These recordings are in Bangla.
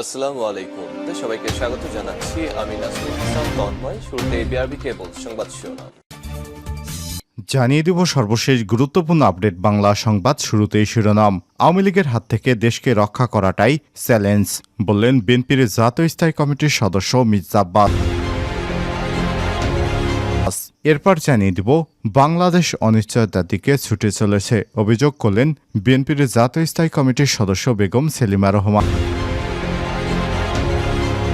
আসসালামু আলাইকুম। সবাইকে স্বাগত জানাচ্ছি। আমি হাসান তন্ময়। শুরুতে বিআরবি কেবল সংবাদ শিরোনাম। জানিয়ে দিব সর্বশেষ গুরুত্বপূর্ণ আপডেট বাংলা সংবাদ শুরুতেই শিরোনাম। আওয়ামী লীগের হাত থেকে দেশকে রক্ষা করাটাই চ্যালেঞ্জ, বললেন বিএনপির জাতীয় স্থায়ী কমিটির সদস্য মির্জা আব্বাস। এরপর জানিয়ে দিব, বাংলাদেশ অনিশ্চয়তার দিকে ছুটে চলেছে। অভিযোগ করলেন বিএনপির জাতীয় স্থায়ী কমিটির সদস্য বেগম সেলিমা রহমান।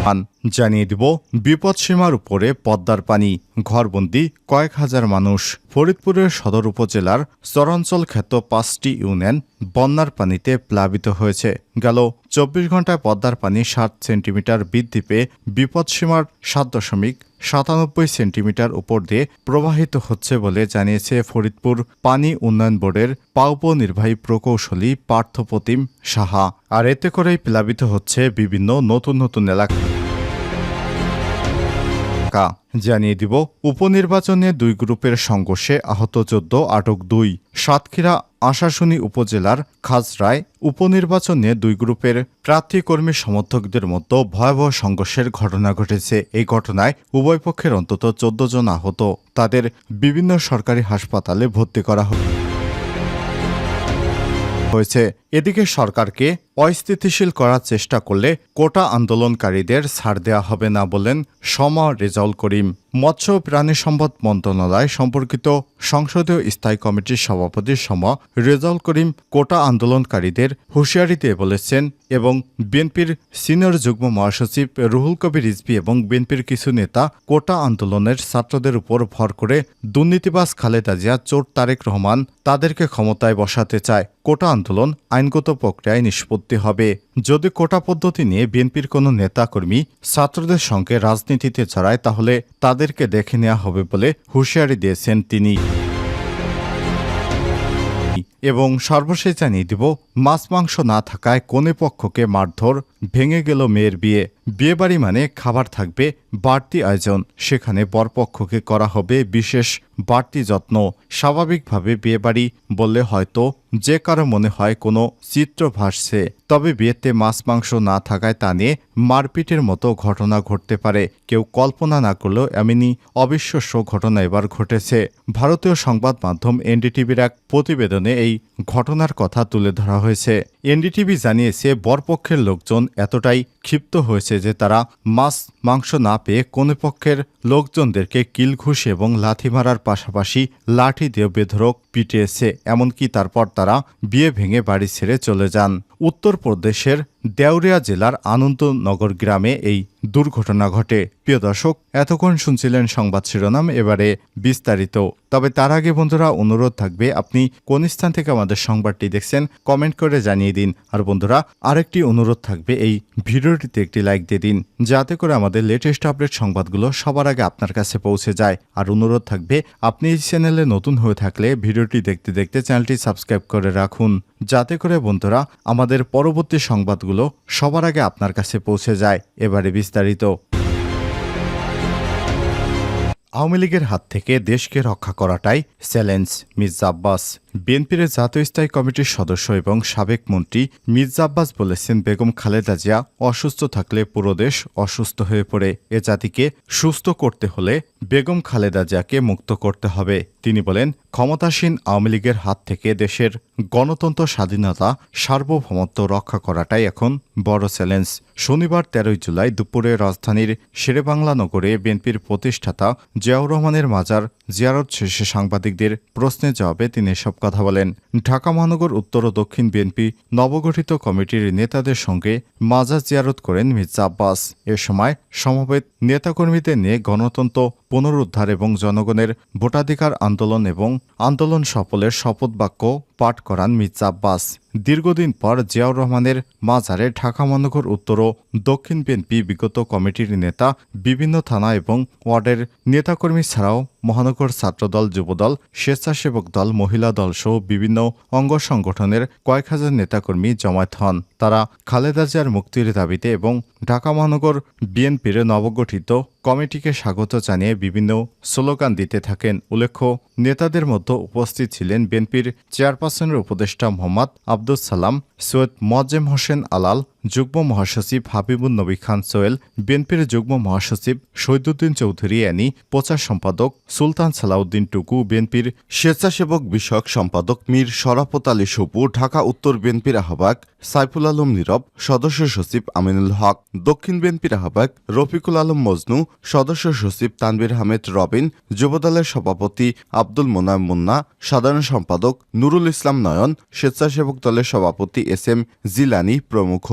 আন জানিয়ে দিব বিপদসীমার উপরে পদ্মার পানি, ঘরবন্দি, কয়েক হাজার মানুষ। ফরিদপুরের সদর উপজেলার চরাঞ্চল খ্যাত পাঁচটি ইউনিয়ন বন্যার পানিতে প্লাবিত হয়েছে। গেল চব্বিশ ঘন্টায় পদ্মার পানি সাত সেন্টিমিটার বৃদ্ধি পেয়ে বিপদসীমার সাত দশমিক সাতানব্বই সেন্টিমিটার উপর দিয়ে প্রবাহিত হচ্ছে বলে জানিয়েছে ফরিদপুর পানি উন্নয়ন বোর্ডের পাউপ নির্বাহী প্রকৌশলী পার্থপ্রতিম সাহা। আর এতে করেই প্লাবিত হচ্ছে বিভিন্ন নতুন নতুন এলাকা। ঢাকা জানিয়ে দিব, উপনির্বাচনে দুই গ্রুপের সংঘর্ষে আহত চোদ্দ, আটক দুই। সাতক্ষীরা, আশাশুনি উপজেলার খাজরায় উপনির্বাচনে দুই গ্রুপের প্রার্থী কর্মী সমর্থকদের মধ্যে ভয়াবহ সংঘর্ষের ঘটনা ঘটেছে। এই ঘটনায় উভয় পক্ষের অন্তত চোদ্দ জন আহত। তাদের বিভিন্ন সরকারি হাসপাতালে ভর্তি করা হয় হয়েছে। এদিকে সরকারকে অস্থিতিশীল করার চেষ্টা করলে কোটা আন্দোলনকারীদের ছাড় দেওয়া হবে না বলেন সমা রেজাউল করিম। মৎস্য প্রাণী সম্পদ মন্ত্রণালয় সম্পর্কিত সংসদীয় স্থায়ী কমিটির সভাপতি সম রেজাউল করিম কোটা আন্দোলনকারীদের হুঁশিয়ারি দিয়ে বলেছেন এবং বিএনপির সিনিয়র যুগ্ম মহাসচিব রুহুল কবির রিজভি এবং বিএনপির কিছু নেতা কোটা আন্দোলনের ছাত্রদের উপর ভর করে দুর্নীতিবাজ খালেদা জিয়া, চোর তারেক রহমান তাদেরকে ক্ষমতায় বসাতে চায়। কোটা আন্দোলন আইনগত প্রক্রিয়ায় নিষ্পত্তি হবে। যদি কোটা পদ্ধতি নিয়ে বিএনপির কোনো নেতাকর্মী ছাত্রদের সঙ্গে রাজনীতিতে ছড়ায় তাহলে তাদেরকে দেখে নেওয়া হবে বলে হুঁশিয়ারি দিয়েছেন তিনি। এবং সর্বশেষ জানিয়ে দিব, মাছ মাংস না থাকায় কোনে পক্ষকে মারধর, ভেঙে গেল মেয়ের বিয়ে। বিয়েবাড়ি মানে খাবার থাকবে, বাড়তি আয়োজন। সেখানে বরপক্ষকে করা হবে বিশেষ বাড়তি যত্ন। স্বাভাবিকভাবে বিয়েবাড়ি বললে হয়তো যে কারও মনে হয় কোনো চিত্র ভাসছে। তবে বিয়েতে মাছ মাংস না থাকায় তা নিয়ে মারপিটের মতো ঘটনা ঘটতে পারে। কেউ কল্পনা না করলেও এমনই অবিশ্বাস্য ঘটনা এবার ঘটেছে। ভারতীয় সংবাদ মাধ্যম এনডিটিভির এক প্রতিবেদনে এই ঘটনার কথা তুলে ধরা হয়েছে। এনডিটিভি জানিয়েছে, বরপক্ষের লোকজন এতটাই ক্ষিপ্ত হয়েছে যে তারা মাছ, মাংস না পেয়ে কোনো পক্ষের লোকজনদেরকে কিলঘুষ এবং লাথি মারার পাশাপাশি লাঠি দিয়ে বেধরক পিটিয়েছে। এমনকি তারপর তারা বিয়ে ভেঙে বাড়ি ছেড়ে চলে যান। উত্তরপ্রদেশের দেউরিয়া জেলার আনন্দনগর গ্রামে এই দুর্ঘটনা ঘটে। প্রিয় দর্শক, এতক্ষণ শুনছিলেন সংবাদ শিরোনাম, এবারে বিস্তারিত। তবে তার আগে বন্ধুরা, অনুরোধ থাকবে, আপনি কোন স্থান থেকে আমাদের সংবাদটি দেখছেন, কমেন্ট করে জানিয়ে দিন। আর বন্ধুরা, আরেকটি অনুরোধ থাকবে, এই ভিডিওটিতে একটি লাইক দিয়ে দিন, যাতে করে আমাদের লেটেস্ট আপডেট সংবাদগুলো সবার আগে আপনার কাছে পৌঁছে যায়। আর অনুরোধ থাকবে, আপনি এই চ্যানেলে নতুন হয়ে থাকলে ভিডিওটি দেখতে দেখতে চ্যানেলটি সাবস্ক্রাইব করে রাখুন। যাতে করে বন্ধুরা আমাদের পরবর্তী সংবাদগুলো সবার আগে আপনার কাছে পৌঁছে যায়, এবারে বিস্তারিত। আওয়ামী লীগের হাত থেকে দেশকে রক্ষা করাটাই চ্যালেঞ্জ মির্জা আব্বাস। বিএনপির জাতীয় স্থায়ী কমিটির সদস্য এবং সাবেক মন্ত্রী মির্জা আব্বাস বলেছেন, বেগম খালেদা জিয়া অসুস্থ থাকলে পুরো দেশ অসুস্থ হয়ে পড়ে। এ জাতিকে সুস্থ করতে হলে বেগম খালেদা জিয়াকে মুক্ত করতে হবে। তিনি বলেন, ক্ষমতাসীন আওয়ামী লীগের হাত থেকে দেশের গণতন্ত্র স্বাধীনতা, সার্বভৌমত্ব রক্ষা করাটাই এখন বড় চ্যালেঞ্জ। শনিবার তেরোই জুলাই দুপুরে রাজধানীর শেরেবাংলা নগরে বিএনপির প্রতিষ্ঠাতা জিয়াউর রহমানের মাজার জিয়ারত শেষে সাংবাদিকদের প্রশ্নের জবাবে তিনি এসব কথা বলেন। ঢাকা মহানগর উত্তর ও দক্ষিণ বিএনপি নবগঠিত কমিটির নেতাদের সঙ্গে মাজার জিয়ারত করেন মির্জা আব্বাস। এ সময় সমবেত নেতাকর্মীদের নিয়ে গণতন্ত্র পুনরুদ্ধার এবং জনগণের ভোটাধিকার আন্দোলন এবং আন্দোলন সফলের শপথ বাক্য পাঠ করান মির্জা আব্বাস। দীর্ঘদিন পর জিয়াউর রহমানের মাজারে ঢাকা মহানগর উত্তর ও দক্ষিণ বিএনপি বিগত কমিটির নেতা, বিভিন্ন থানা এবং ওয়ার্ডের নেতাকর্মী ছাড়াও মহানগর ছাত্রদল, যুবদল, স্বেচ্ছাসেবক দল, মহিলা দল সহ বিভিন্ন অঙ্গ সংগঠনের কয়েক হাজার নেতাকর্মী জমায়েত হন। তারা খালেদা জিয়ার মুক্তির দাবিতে এবং ঢাকা মহানগর বিএনপির নবগঠিত কমিটিকে স্বাগত জানিয়ে বিভিন্ন স্লোগান দিতে থাকেন। উল্লেখ্য, নেতাদের মধ্যে উপস্থিত ছিলেন বিএনপির চেয়ারপারসনের উপদেষ্টা মোহাম্মদ আব্দুল সালাম, সৈয়দ মোয়াজ্জেম হোসেন আলাল যুগ্ম মহাসচিব হাবিবুল নবী খান সোয়েল বিএনপির যুগ্ম মহাসচিব শহীদুদ্দিন চৌধুরী অ্যানি, প্রচার সম্পাদক সুলতান সালাউদ্দিন টুকু, বিএনপির স্বেচ্ছাসেবক বিষয়ক সম্পাদক মীর শরাফত আলী সপু, ঢাকা উত্তর বিএনপির আহ্বায়ক সাইফুল আলম নীরব, সদস্য সচিব আমিনুল হক, দক্ষিণ বিএনপির আহ্বায়ক রফিকুল আলম মজনু, সদস্য সচিব তানবির আহমেদ রবিন, যুবদলের সভাপতি আব্দুল মোনায়েম মুন্না, সাধারণ সম্পাদক নুরুল ইসলাম নয়ন, স্বেচ্ছাসেবক দলের সভাপতি এস এম জিলানি প্রমুখ।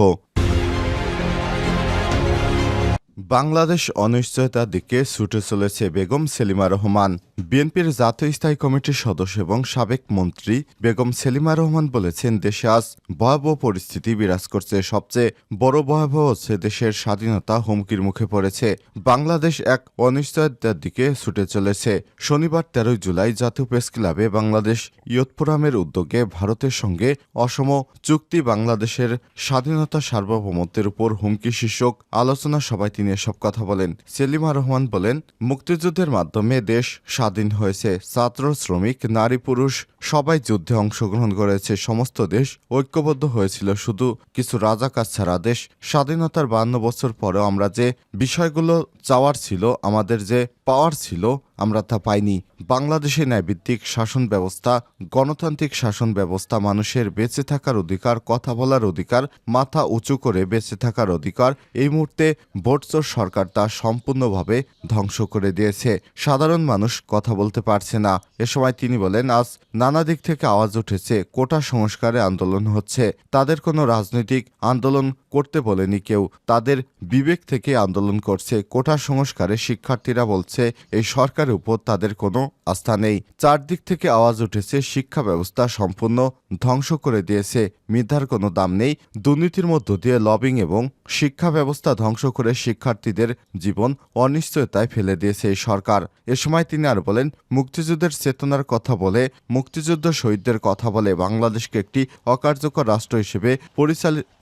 বাংলাদেশ অনিশ্চয়তার দিকে ছুটে চলেছে বেগম সেলিমা রহমান। বিএনপির জাতীয় স্থায়ী কমিটির সদস্য এবং সাবেক মন্ত্রী বেগম সেলিমা রহমান বলেছেন, দেশে আজ ভয়াবহ পরিস্থিতি বিরাজ করছে। সবচেয়ে বড় ভয়াবহ হচ্ছে দেশের স্বাধীনতা হুমকির মুখে পড়েছে। বাংলাদেশ এক অনিশ্চয়তার দিকে ছুটে চলেছে। শনিবার তেরোই জুলাই জাতীয় প্রেস ক্লাবে বাংলাদেশ ইয়তফোরামের উদ্যোগে ভারতের সঙ্গে অসম চুক্তি বাংলাদেশের স্বাধীনতা সার্বভৌমত্বের উপর হুমকি শীর্ষক আলোচনা সভায় তিনি এসব কথা বলেন। সেলিমা রহমান বলেন, মুক্তিযুদ্ধের মাধ্যমে দেশ স্বাধীন হয়েছে। ছাত্র, শ্রমিক, নারী, পুরুষ, সবাই যুদ্ধে অংশগ্রহণ করেছে। সমস্ত দেশ ঐক্যবদ্ধ হয়েছিল। শুধু কিছু রাজাকার ছাড়া দেশ স্বাধীনতার বান্ন বছর পরেও আমরা যে বিষয়গুলো চাওয়ার ছিল, আমাদের যে পাওয়ার ছিল, আমরা তা পাইনি। বাংলাদেশে ন্যায়ভিত্তিক শাসন ব্যবস্থা, গণতান্ত্রিক শাসন ব্যবস্থা, মানুষের বেঁচে থাকার অধিকার, কথা বলার অধিকার, মাথা উঁচু করে বেঁচে থাকার অধিকার, এই মুহূর্তে ভোটচোর সরকার তা সম্পূর্ণভাবে ধ্বংস করে দিয়েছে। সাধারণ মানুষ কথা বলতে পারছে না। এ সময় তিনি বলেন, আজ নানা দিক থেকে আওয়াজ উঠেছে, কোটা সংস্কারে আন্দোলন হচ্ছে। তাদের কোনো রাজনৈতিক আন্দোলন করতে বলেনি কেউ। তাদের বিবেক থেকে আন্দোলন করছে। কোটা সংস্কারে শিক্ষার্থীরা বলছে, এই সরকারের উপর তাদের কোনো আস্থা নেই। চারদিক থেকে আওয়াজ উঠেছে, শিক্ষা ব্যবস্থা সম্পূর্ণ ধ্বংস করে দিয়েছে। মিথ্যার কোনো দাম নেই। দুর্নীতির মধ্য দিয়ে লবিং এবং শিক্ষা ব্যবস্থা ধ্বংস করে শিক্ষার্থীদের জীবন অনিশ্চয়তায় ফেলে দিয়েছে এই সরকার। এ সময় তিনি আর বলেন, মুক্তিযুদ্ধের চেতনার কথা বলে, মুক্তিযুদ্ধ শহীদদের কথা বলে বাংলাদেশকে একটি অকার্যকর রাষ্ট্র হিসেবে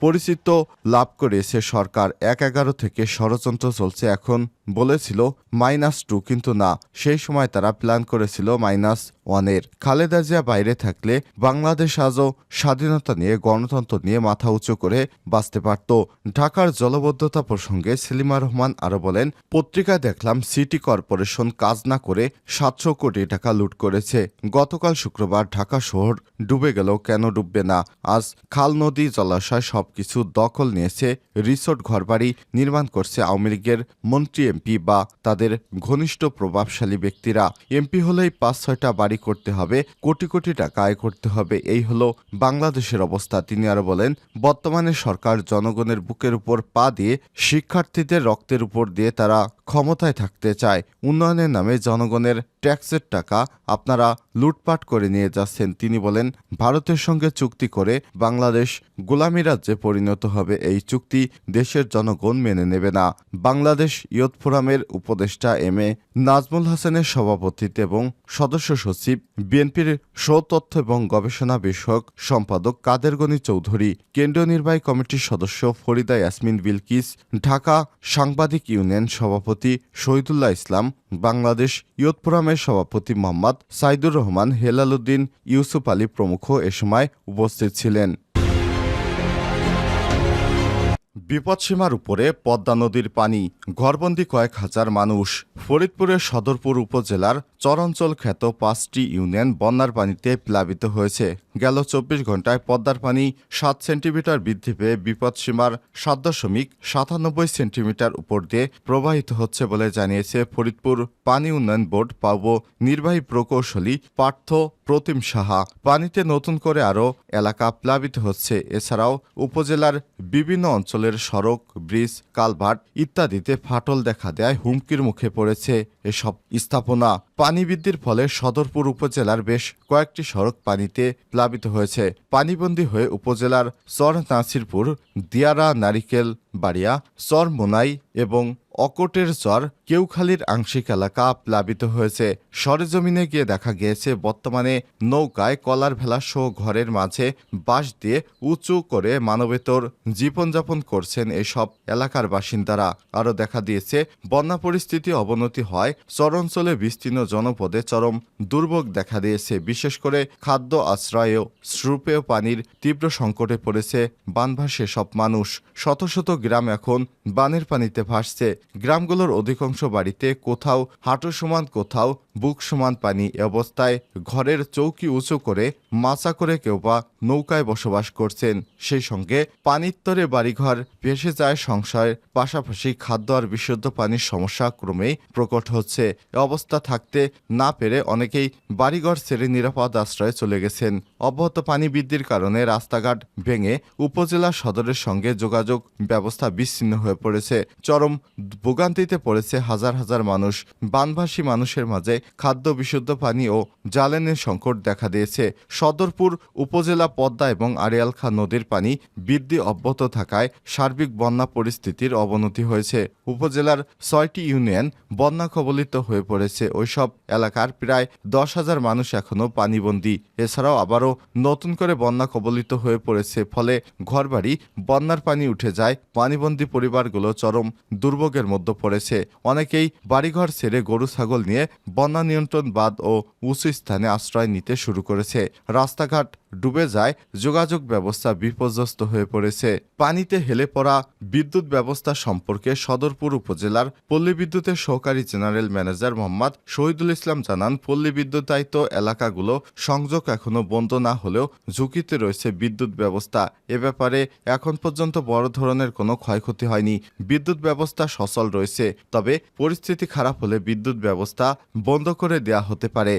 পরিচিত লাভ করেছে সরকার। এক এগারো থেকে ষড়যন্ত্র চলছে এখন। বলেছিল, মাইনাস টু কিন্তু না। সেই সময় তারা প্ল্যান করেছিল মাইনাস ওয়ানের খালেদা জিয়া বাইরে থাকলে বাংলাদেশ আজও স্বাধীনতা নিয়ে, গণতন্ত্র নিয়ে মাথা উঁচু করে বাঁচতে পারত। ঢাকার জলবদ্ধতা প্রসঙ্গে সেলিমা রহমান আরও বলেন, পত্রিকায় দেখলাম সিটি কর্পোরেশন কাজ না করে সাতশো কোটি টাকা লুট করেছে। গতকাল শুক্রবার ঢাকা শহর ডুবে গেল, কেন ডুববে না? আজ খাল নদী জলাশয় সবকিছু দখল নিয়েছে, রিসোর্ট ঘরবাড়ি নির্মাণ করছে আওয়ামী লীগের মন্ত্রী এমপি বা তাদের ঘনিষ্ঠ প্রভাবশালী ব্যক্তিরা। এমপি হলেই পাঁচ ছয়টা বাড়ি করতে হবে, কোটি কোটি টাকা আয় করতে হবে। এই হলো বাংলাদেশের অবস্থা, তিনি আরও বলেন। বর্তমানে সরকার জনগণের বুকের উপর পা দিয়ে শিক্ষার্থীদের রক্তের উপর দিয়ে তারা ক্ষমতায় থাকতে চায়। উন্নয়নের নামে জনগণের ট্যাক্সের টাকা আপনারা লুটপাট করে নিয়ে যাচ্ছেন, তিনি বলেন, ভারতের সঙ্গে চুক্তি করে বাংলাদেশ গোলামি রাজ্যে পরিণত হবে। এই চুক্তি দেশের জনগণ মেনে নেবে না। বাংলাদেশ ইয়ত ফোরামের উপদেষ্টা এম এ নাজমুল হাসানের সভাপতিত্বে এবং সদস্য সচিব, বিএনপির সৌতথ্য এবং গবেষণা বিষয়ক সম্পাদক কাদের গনি চৌধুরী, কেন্দ্রীয় নির্বাহী কমিটির সদস্য ফরিদা ইয়াসমিন বিলকিস, ঢাকা সাংবাদিক ইউনিয়ন সভাপতি শহীদুল্লাহ ইসলাম, বাংলাদেশ ইয়ত ফোরামের সভাপতি মোহাম্মদ সাইদুর রহমান, হেলাল উদ্দিন, ইউসুফ আলী প্রমুখ এ সময় উপস্থিত ছিলেন। বিপদসীমার উপরে পদ্মা নদীর পানি, ঘরবন্দি কয়েক হাজার মানুষ। ফরিদপুরের সদরপুর উপজেলার চরাঞ্চল খ্যাত পাঁচটি ইউনিয়ন বন্যার পানিতে প্লাবিত হয়েছে। গেল চব্বিশ ঘন্টায় পদ্মার পানি সাত সেন্টিমিটার বৃদ্ধি পেয়ে বিপদসীমার সাত দশমিক সাতানব্বই সেন্টিমিটার উপর দিয়ে প্রবাহিত হচ্ছে বলে জানিয়েছে ফরিদপুর পানি উন্নয়ন বোর্ড পাব নির্বাহী প্রকৌশলী পার্থ প্রতিম সাহা। পানিতে নতুন করে আরও এলাকা প্লাবিত হচ্ছে। এছাড়াও উপজেলার বিভিন্ন অঞ্চলের সড়ক, ব্রিজ, কালভার্ট ইত্যাদিতে ফাটল দেখা দেয়। হুমকির মুখে পড়েছে এসব স্থাপনা। পানি বৃদ্ধির ফলে সদরপুর উপজেলার বেশ কয়েকটি সড়ক পানিতে প্লাবিত হয়েছে। পানিবন্দী হয়ে উপজেলার চর নাসিরপুর, দিয়ারা নারিকেল বাড়িয়া, চর মোনাই এবং অকটের চর কেউখালীর আংশিক এলাকা প্লাবিত হয়েছে। সরেজমিনে গিয়ে দেখা গিয়েছে, বর্তমানে নৌকায় কলার ভেলা সহ ঘরের মাঝে বাঁশ দিয়ে উঁচু করে মানবেতর জীবনযাপন করছেন এসব এলাকার বাসিন্দারা। আরও দেখা দিয়েছে, বন্যা পরিস্থিতি অবনতি হয়, চরাঞ্চলে বিস্তীর্ণ জনপদে চরম দুর্ভোগ দেখা দিয়েছে। বিশেষ করে খাদ্য আশ্রয় ও শ্রুপেয় পানির তীব্র সংকটে পড়েছে বানভাসে সব মানুষ। শত শত গ্রাম এখন বানের পানিতে ভাসছে। গ্রামগুলোর অধিকাংশ বাড়িতে কোথাও হাঁটু সমান কোথাও বুক সমান পানি এ অবস্থায় ঘরের চৌকি উঁচু করে মাচা করে কেউ বা নৌকায় বসবাস করছেন। সেই সঙ্গে পানির তরে বাড়িঘর ভেসে যায় সংশয়ের পাশাপাশি খাদ্য আর বিশুদ্ধ পানির সমস্যা ক্রমেই প্রকট হচ্ছে। এ অবস্থা থাকতে না পেরে অনেকেই বাড়িঘর ছেড়ে নিরাপদ আশ্রয়ে চলে গেছেন। অব্যাহত পানি বৃদ্ধির কারণে রাস্তাঘাট ভেঙে উপজেলা সদরের সঙ্গে যোগাযোগ ব্যবস্থা বিচ্ছিন্ন হয়ে পড়েছে। চরম ভোগান্তিতে পড়েছে হাজার হাজার মানুষ। বানভাসী মানুষের মাঝে খাদ্য বিশুদ্ধ পানি ও জ্বালানির সংকট দেখা দিয়েছে। সদরপুর উপজেলা পদ্মা এবং আড়িয়ালখা নদীর পানি বৃদ্ধি অব্যাহত থাকায় সার্বিক বন্যা পরিস্থিতির অবনতি হয়েছে। উপজেলার ছয়টি ইউনিয়ন বন্যা কবলিত হয়ে পড়েছে। ওইসব এলাকার প্রায় দশ হাজার মানুষ এখনও পানিবন্দী। এছাড়াও আবারও নতুন করে বন্যা কবলিত হয়ে পড়েছে। ফলে ঘরবাড়ি, বন্যার পানি উঠে যায়, পানিবন্দী পরিবারগুলো চরম দুর্ভোগের মধ্যে পড়েছে। অনেকেই বাড়িঘর ছেড়ে গরু, ছাগল নিয়ে বন্যা নিয়ন্ত্রণ বাঁধ ও উঁচু স্থানে আশ্রয় নিতে শুরু করেছে। রাস্তাঘাট ডুবে যায়, যোগাযোগ ব্যবস্থা বিপর্যস্ত হয়ে পড়েছে। পানিতে হেলে পড়া বিদ্যুৎ ব্যবস্থা সম্পর্কে সদরপুর উপজেলার পল্লী বিদ্যুতের সহকারী জেনারেল ম্যানেজার মোহাম্মদ শহীদুল ইসলাম জানান, পল্লী বিদ্যুতায়িত এলাকাগুলো সংযোগ এখনও বন্ধ না হলেও ঝুঁকিতে রয়েছে বিদ্যুৎ ব্যবস্থা। এ ব্যাপারে এখন পর্যন্ত বড় ধরনের কোনো ক্ষয়ক্ষতি হয়নি। বিদ্যুৎ ব্যবস্থা সচল রয়েছে, তবে পরিস্থিতি খারাপ হলে বিদ্যুৎ ব্যবস্থা বন্ধ করে দেয়া হতে পারে।